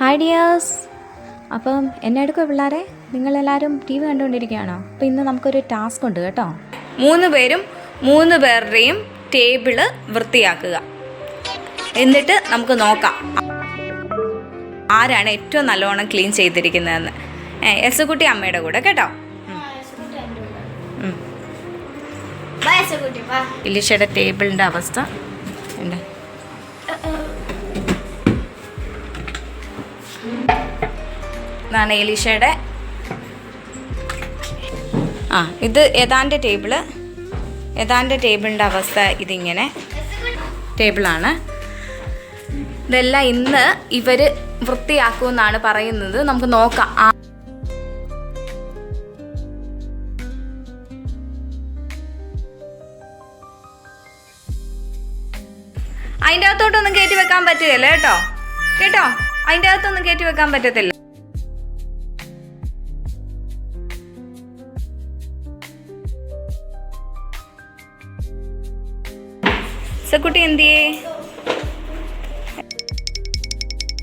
Hi dears അപ്പം എന്നെ എടുക്കുക പിള്ളേരെ? നിങ്ങളെല്ലാവരും ടി വി കണ്ടുകൊണ്ടിരിക്കുകയാണോ? അപ്പോൾ ഇന്ന് നമുക്കൊരു ടാസ്ക് ഉണ്ട് കേട്ടോ. മൂന്ന് പേരും മൂന്ന് പേരുടെയും ടേബിൾ വൃത്തിയാക്കുക. എന്നിട്ട് നമുക്ക് നോക്കാം. ആരാണ് ഏറ്റവും നല്ലോണം ക്ലീൻ ചെയ്തിരിക്കുന്നതെന്ന്? ഏ, എസുകുട്ടി അമ്മയുടെ കൂടെ കേട്ടോ. ഇലിഷയുടെ ടേബിളിന്റെ അവസ്ഥ. ഉണ്ട് ഇതാണ് എലീഷയുടെ. ആ ഇത് ഏതാന്റെ ടേബിൾ. ഏതാന്റെ ടേബിളിന്റെ അവസ്ഥ ഇതിങ്ങനെ. ടേബിളാണ്. ഇതെല്ലാം ഇന്ന് ഇവർ വൃത്തിയാക്കുമെന്നാണ് പറയുന്നത്. നമുക്ക് നോക്കാം. അതിന്റെ അകത്തോട്ടൊന്നും കയറ്റി വെക്കാൻ പറ്റുകയല്ല കേട്ടോ? കേട്ടോ? അതിന്റെ അകത്തൊന്നും കയറ്റി വെക്കാൻ പറ്റത്തില്ല.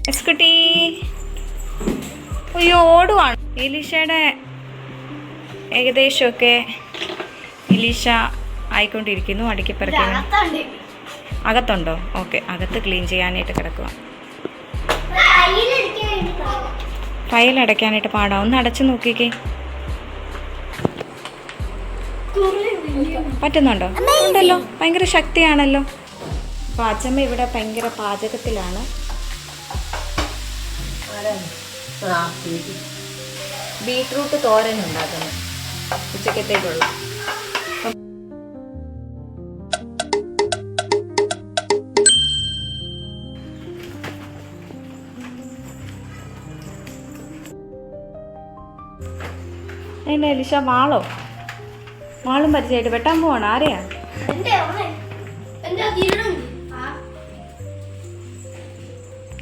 എസ്കുട്ടി അയ്യോ ഓടുവാണ്. എലീഷയുടെ ഏകദേശമൊക്കെ എലീഷ ആയിക്കൊണ്ടിരിക്കുന്നു. അടുക്കി പറക്കുന്നു അകത്തുണ്ടോ. ഓക്കെ അകത്ത് ക്ലീൻ ചെയ്യാനായിട്ട് കിടക്കുക ഫയൽ അടയ്ക്കാനായിട്ട് പാടാം. ഒന്ന് അടച്ചു നോക്കിക്കേ. പറ്റുന്നുണ്ടോ? ഉണ്ടല്ലോ. ഭയങ്കര ശക്തിയാണല്ലോ. അപ്പോൾ അച്ഛമ്മ ഇവിടെ ഭയങ്കര പാചകത്തിലാണ്. ബീട്രൂട്ട് തോരൻ ഉണ്ടാക്കുന്നു ഉച്ചക്കത്തേക്കുള്ള. എന്നെ എലിശ വാളോ വാളും പരിചയമായിട്ട് വെട്ടാൻ പോവാണ്. ആരെയാ?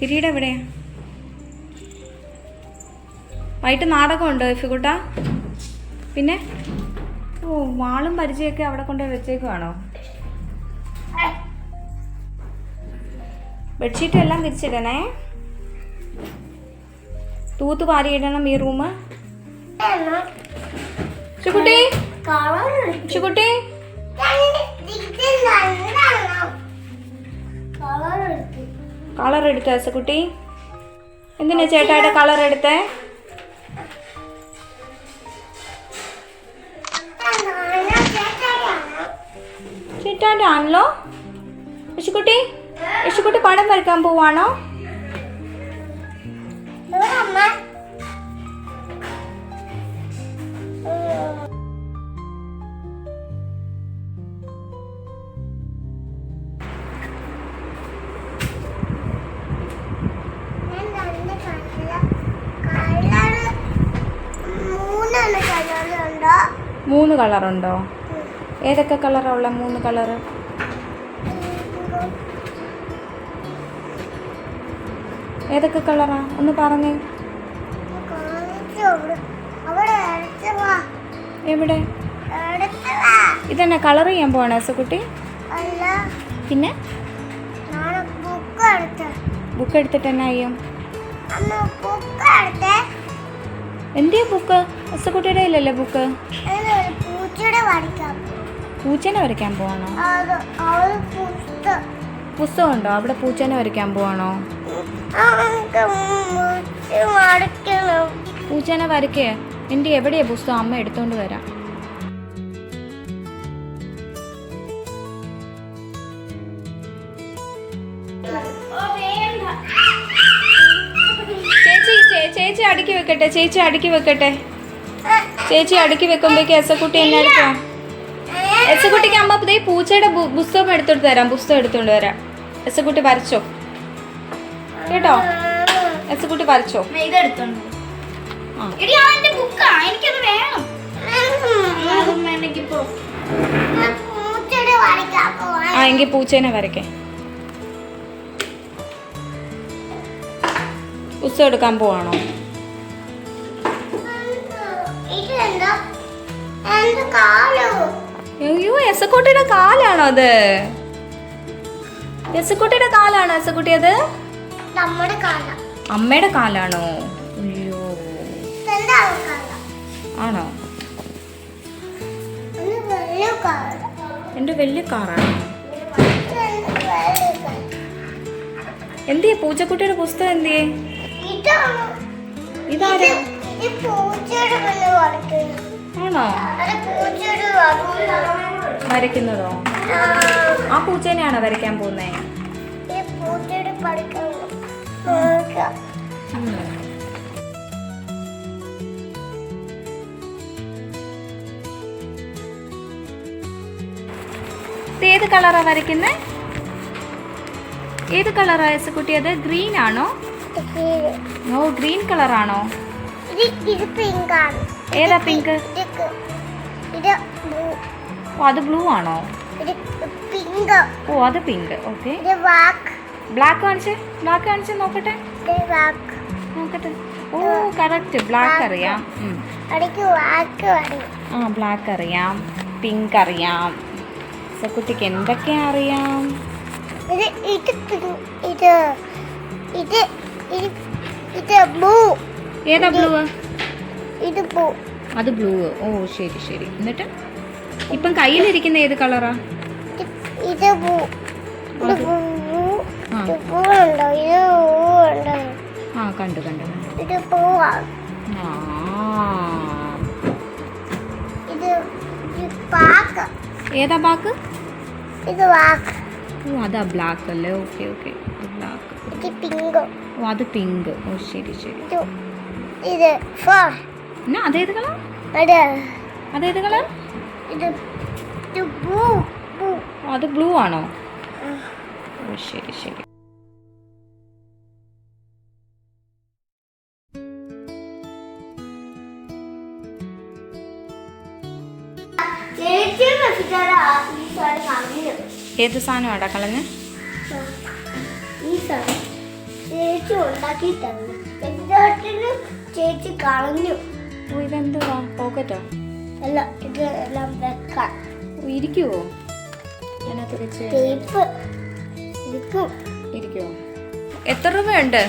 കിരീടം എവിടെയാ? വൈകിട്ട് നാടകമുണ്ടോ ഇഫിക്കുട്ട പിന്നെ? ഓ വാളും പരിചയമൊക്കെ അവിടെ കൊണ്ട് വെച്ചേക്കുവാണോ? ബെഡ്ഷീറ്റ് എല്ലാം തിരിച്ചിടണേ. തൂത്ത് പാരിയിടണം ഈ റൂം ചുക്കുട്ടി ചുക്കുട്ടി കളർ എടുത്തോ. എന്തിനാ ചേട്ടായിട്ട് കളർ എടുത്തേ? ആണല്ലോ? യശുക്കുട്ടി യശുക്കുട്ടി പടം വരയ്ക്കാൻ പോവാണോ? മൂന്ന് കളറുണ്ടോ? ഏതൊക്കെ കളറാണ് ഉള്ള മൂന്ന് കളറ് ഏതൊക്കെ കളറാ ഒന്ന് പറഞ്ഞേ. എവിടെ? ഇതന്നെ കളർ ചെയ്യാൻ പോവാണ് അല്ല പിന്നെ? ബുക്ക് എടുത്ത് ബുക്ക് എടുത്തിട്ട് എന്നാ ചെയ്യും? എന്തിയാ ബുക്ക് എസക്കുട്ടിയുടെ ഇല്ലല്ലേ ബുക്ക് പൂച്ചയുടെ വരയ്ക്കാം പൂച്ചേനെ വരയ്ക്കാൻ പോവാണോ? പുസ്തകം ഉണ്ടോ അവിടെ പൂച്ചേനെ വരയ്ക്കാൻ പോവാണോ? പൂച്ചേനെ വരയ്ക്കേ. എന്റെ എവിടെയാ പുസ്തകം? അമ്മ എടുത്തോണ്ട് വരാം. ചേച്ചി അടുക്കി വെക്കട്ടെ ചേച്ചി അടുക്കി വെക്കട്ടെ. ചേച്ചി അടുക്കി വെക്കുമ്പോഴേക്ക് എസക്കുട്ടി എന്നെ എടുക്കാം എസക്കുട്ടിക്ക് അമ്മ പുതിയ പൂച്ചയുടെ പുസ്തകം എടുത്തോണ്ട് തരാം പുസ്തകം എടുത്തോണ്ട് വരാം എസക്കുട്ടി വരച്ചോ? കേട്ടോ? എസക്കുട്ടി വരച്ചോ? ഇതെടുത്തോണ്ട് ആ. എടി അവന്റെ ബുക്കാ എനിക്കത് വേണം. ആ എങ്കിൽ പൂച്ചേനെ വരയ്ക്കേ. പുസ്തകം എടുക്കാൻ പോവാണോ? ഇതെന്താ? എന്താ കാലോ? അയ്യോ എസക്കുട്ടിയുടെ കാലാണോ അത്? എസക്കുട്ടിയുടെ കാലാണോ എസക്കുട്ടി അത്? നമ്മുടെ കാല. അമ്മയുടെ കാലാണോ? അയ്യോ. ആണോ? എന്റെ വലിയ കാറാണ് എന്തിയെ? പൂച്ചക്കുട്ടിയുടെ പുസ്തകം എന്തിയെ? ഇതാരാ? ആണോ വരയ്ക്കുന്നതോ? ആ. പൂച്ചേനെയാണോ വരയ്ക്കാൻ പോകുന്നേ? ഏത് കളറാ വരയ്ക്കുന്നേ? ഏത് കളറാ കുട്ടി അത് ഗ്രീൻ ആണോ ഓ ഗ്രീൻ കളറാണോ? ഇത് പിങ്ക് ആണ് ഏതാ പിങ്ക്? ഇത് ഓ അത് ബ്ലൂ ആണോ? പിങ്ക്. ഓ അത് പിങ്ക്. ഓക്കെ. ബ്ലാക്ക് കാണിച്ചേ ബ്ലാക്ക് കാണിച്ചേ നോക്കട്ടെ? നോക്കട്ടെ. ഓ കറക്റ്റ്. ബ്ലാക്ക് അറിയാം. ആ ബ്ലാക്ക് അറിയാം. പിങ്ക് അറിയാം. കുട്ടിക്ക് എന്തൊക്കെ അറിയാം? ഇത് ഇത് ഇത് ഇത് ഇത് ബ്ലൂ. ഏതാ ബ്ലൂ ഇത് അത് ബ്ലൂ ഓ ശരി ശരി. എന്നിട്ട്? ഇപ്പം കയ്യിലിരിക്കുന്ന ഏത് കളറാ ഇത് ആ. ഇത് ബ്ലൂ ഉണ്ടോ? ഇത് ബ്ലൂ ഉണ്ടോ? ആ കണ്ടു കണ്ടു. ഇത് പാക്ക് ഏതാ ബാക്ക് ഇത് വാക്ക് ഓ അതാ ബ്ലാക്ക് അല്ലേ? ഓക്കെ ഓക്കെ ബ്ലാക്ക് ഇത് പിങ്ക് ഓ അത് പിങ്ക് ഓ ശരി ശരി. ഇത് ഫോർ എന്നാ അതേത് കളർ? അത് അതേത് കളർ? ഇത് ഇത് ബ്ലൂ ബ്ലൂ അത് ബ്ലൂ ആണോ? ഓ ശരി ശരി. സാധനം ഏത് സാധനമാടാ കളഞ്ഞ്? ഈ സാധനം. ചേച്ചി ഉണ്ടാക്കി തന്നു ചേച്ചി കളഞ്ഞു. ഇതെന്തുവാ? പോക്കറ്റോ? അല്ല ഇത് എല്ലാം വെക്കാൻ. ഇരിക്കുവോ? അതിനകത്ത് വെച്ച് ടേപ്പ് ഇരിക്കും. ഇരിക്കുവോ? എത്ര രൂപയുണ്ട്?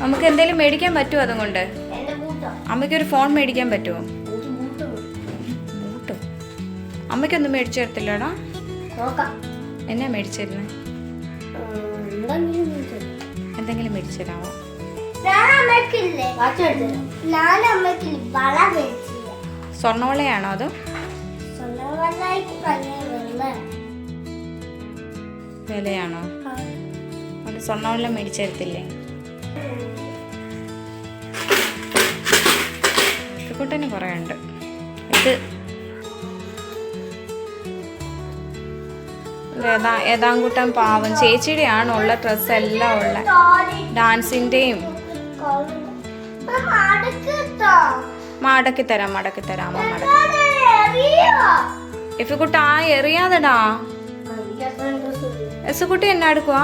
നമുക്ക് എന്തെങ്കിലും മേടിക്കാൻ പറ്റുമോ അതുകൊണ്ട്? അമ്മയ്ക്ക് ഒരു ഫോൺ മേടിക്കാൻ പറ്റുമോ ബൂട്ടോ അമ്മയ്ക്കൊന്നും മേടിച്ചു തരത്തില്ലടാ? എന്നാ മേടിച്ചു തരുന്നത് എന്തെങ്കിലും കൂട്ടോ. എന്തെങ്കിലും മേടിച്ചു തരാമോ ഞാൻ അമ്മയ്ക്കില്ലേ? ഞാൻ അമ്മയ്ക്കില്ലേ വള മേടിച്ചില്ല സ്വർണവളയാണോ അതോ? വിലയാണോ? അത് സ്വർണവെള്ളം മേടിച്ചെടുത്തില്ലേ തരത്തില്ലേ? കൂട്ടന് കുറേ ഉണ്ട്. ഇത് ഏതാ ഏതാങ്കൂട്ടം പാവം. ചേച്ചിയുടെ ആണുള്ള ഡ്രസ്സ് എല്ലാം ഉള്ള ഡാൻസിന്റെയും മടക്കി തരാം മടക്കി തരാം അമ്മ മടക്കി ഇഫിക്കുട്ട ആ എറിയാതെടാ. എസുകുട്ടി എന്നാ എടുക്കുവാ?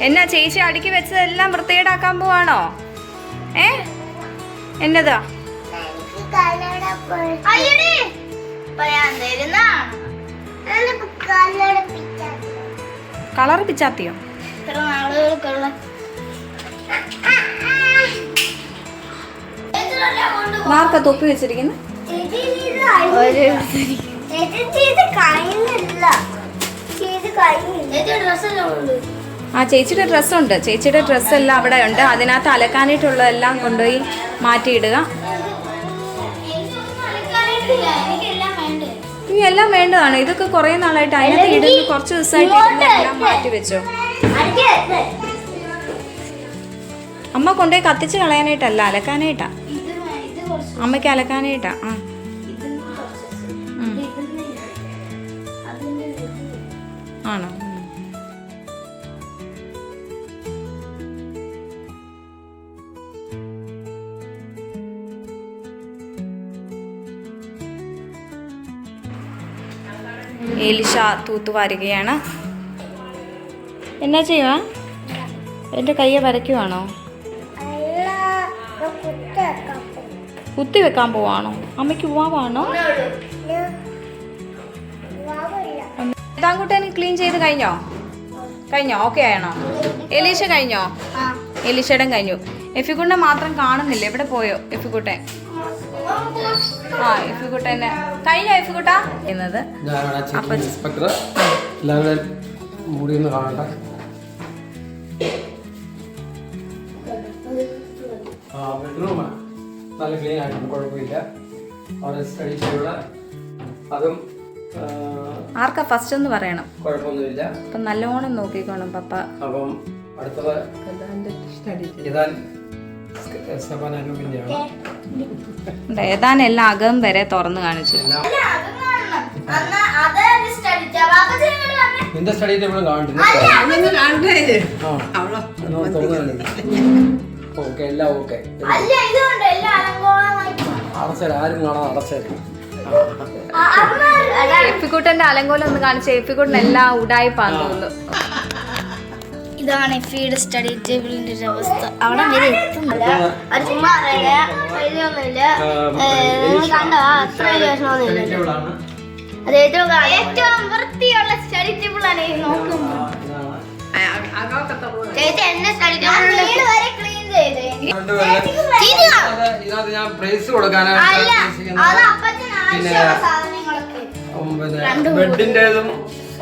എന്നാ ചേച്ചി അടുക്കി വെച്ചതെല്ലാം വൃത്തികേടാക്കാൻ പോവാണോ? ഏ? എന്നതാ? കളർ പിച്ചാത്തിയോ? ഇത്ര നാളുകൾക്കുള്ള മാർക്ക തൊപ്പി വെച്ചിരിക്കുന്നു? ആ ചേച്ചിയുടെ ഡ്രസ്സുണ്ട് ചേച്ചിയുടെ ഡ്രസ്സ് എല്ലാം അവിടെ ഉണ്ട്. അതിനകത്ത് അലക്കാനായിട്ടുള്ളതെല്ലാം കൊണ്ടുപോയി മാറ്റിയിടുക. ഈ എല്ലാം വേണ്ടതാണ്. ഇതൊക്കെ കുറേ നാളായിട്ട് അതിനകത്ത് ഇടുന്ന കുറച്ച് ദിവസമായിട്ട് ഇടുന്നെല്ലാം മാറ്റി വെച്ചോ അമ്മ കൊണ്ടുപോയി കത്തിച്ച് കളയാനായിട്ടല്ല അലക്കാനായിട്ടാ. അമ്മയ്ക്ക് അലക്കാനായിട്ടാ ആ. ആണോ? എലിഷ തൂത്തുവാരുകയാണ്. എന്നാ ചെയ്യുക എന്റെ കയ്യെ വരയ്ക്കുവാണോ. കുത്തി വെക്കാൻ പോവാണോ? അമ്മയ്ക്ക് പോവാണോ. ഏതാങ്കുട്ടൻ ക്ലീൻ ചെയ്ത് കഴിഞ്ഞോ? കഴിഞ്ഞോ? ഓക്കെ ആണോ എലീഷ കഴിഞ്ഞോ? ആ എലീഷയുടെ കഴിഞ്ഞു. എഫിക്കുട്ടനെ മാത്രം കാണുന്നില്ല? എവിടെ പോയോ എഫിക്കുട്ടൻ ആ എഫിക്കുട്ടനെ കഴിഞ്ഞോ എഫിക്കുട്ട എന്നത്. ഞാനാണ് ഒന്ന് ആ നല്ല ക്ലീൻ ആയിട്ടുണ്ട് കുഴപ്പമില്ല. അവിടെ സ്റ്റഡി ചെയ്യുള്ള അതും ആർക്കാ ഫസ്റ്റ് എന്ന് പറയണം? കുഴപ്പമൊന്നുമില്ല. അപ്പം നല്ലോണം നോക്കിക്കോണം പപ്പ. അപ്പം അടുത്തത് ഏതാനും എല്ലാം അകം വരെ തുറന്നു കാണിച്ചു. നിന്റെ സ്റ്റഡി ടേബിളും കാണില്ല ഓക്കെ എല്ലാം ഓക്കെ അല്ല ഇതുകൊണ്ട് അലങ്കോലമായി അടച്ചേരാ ആരും കാണാൻ അടച്ചേരാ. ആ, അമ്മ അലങ്കോലം ഒന്ന് കാണിച്ചു എഫിക്കുട്ടൻ എല്ലാം ഉടായിപ്പാന്ന് തോന്നുന്നു. ഇതാണ് എഫിയുടെ സ്റ്റഡി ടേബിളിന്റെ ഒരു അവസ്ഥ. അവിടെ വരെ എത്തുന്നില്ല അത് ചുമ്മാ അറിയില്ല. നിങ്ങൾ കണ്ടോ? അത്ര വലിയ പ്രശ്നമൊന്നുമില്ല ടേബിളാണ് അത് ഏറ്റവും ഏറ്റവും വൃത്തിയുള്ള സ്റ്റഡി ടേബിൾ ആണ് ഈ നോക്കുന്നത്. ചേച്ചി എന്റെ സ്റ്റഡി ടേബിൾ വരെ ഇതിനകത്ത് ഞാൻ പ്രൈസ് ഉം, പിന്നെ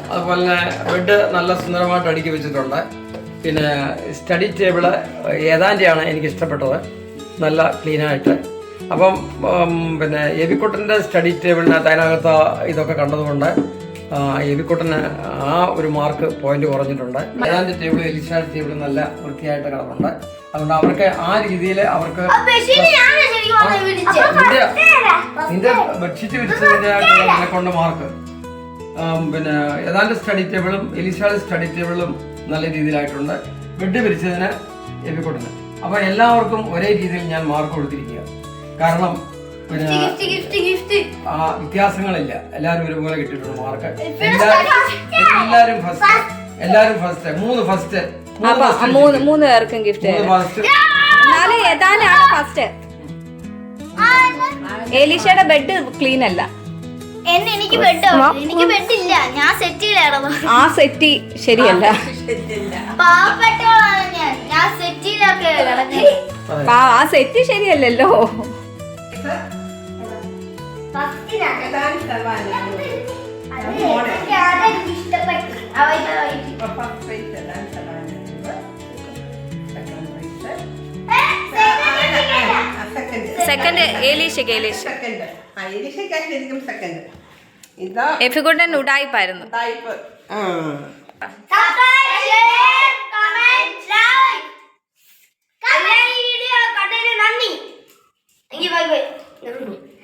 അതുപോലെ തന്നെ ബെഡ് നല്ല സുന്ദരമായിട്ട് അടുക്കി വെച്ചിട്ടുണ്ട് പിന്നെ സ്റ്റഡി ടേബിൾ ഏതാന്റെയാണ് എനിക്ക് ഇഷ്ടപ്പെട്ടത് നല്ല ക്ലീനായിട്ട് അപ്പം പിന്നെ എബിക്കുട്ടന്റെ സ്റ്റഡി ടേബിളിനകത്ത് അതിനകത്ത് ഇതൊക്കെ കണ്ടതുകൊണ്ട് എബിക്കുട്ടന് ആ ഒരു മാർക്ക് പോയിന്റ് കുറഞ്ഞിട്ടുണ്ട് ഏതാന്റെ ടേബിൾ എലിസാഡ് ടേബിൾ നല്ല വൃത്തിയായിട്ട് കിടപ്പുണ്ട് അതുകൊണ്ട് അവർക്ക് ആ രീതിയിൽ അവർക്ക്. നിന്റെ ബെഡ്ഷീറ്റ് വിരിച്ചതിന്റെ കൊണ്ട് മാർക്ക്. പിന്നെ ഏതാണ്ട് സ്റ്റഡി ടേബിളും എലിസാഡ് സ്റ്റഡി ടേബിളും നല്ല രീതിയിലായിട്ടുണ്ട്. ബെഡ് വിരിച്ചതിന് എബിക്കൊണ്ടിന് അപ്പൊ എല്ലാവർക്കും ഒരേ രീതിയിൽ ഞാൻ മാർക്ക് കൊടുത്തിരിക്കുക. കാരണം പിന്നെ ആ വ്യത്യാസങ്ങളില്ല. എല്ലാവരും ഒരുപോലെ കിട്ടിയിട്ടുണ്ട് മാർക്ക്. എല്ലാവരും എല്ലാവരും ഫസ്റ്റ് എല്ലാവരും ഫസ്റ്റ് മൂന്ന് ഫസ്റ്റ് അപ്പൊ ആ മൂന്ന് മൂന്ന് പേർക്കും ഗിഫ്റ്റ് എന്നാലും ഏതാനാണ് ഫസ്റ്റ് എലിഷയുടെ ബെഡ് ക്ലീൻ അല്ല. എനിക്ക് ബെഡ് എനിക്ക് ബെഡ് ഇല്ല. ഞാൻ സെറ്റ് ആ സെറ്റി ശരിയല്ല. പാവപ്പെട്ടവളാണ് ഞാൻ. ഞാൻ സെറ്റിയിലൊക്കെ ആ സെറ്റ് ശരിയല്ലല്ലോ. ഇഷ്ടപ്പെട്ടു സെക്കൻഡ് ഏലീഷയ്ക്ക് ഏലീഷ സെക്കൻഡ്. ആ സെക്കൻഡ്. ഇതാ. എഫിക്കുട്ടൻ ഉടായിപ്പായിരുന്നു. ആ. കണ്ടതിന് നന്ദി ബൈ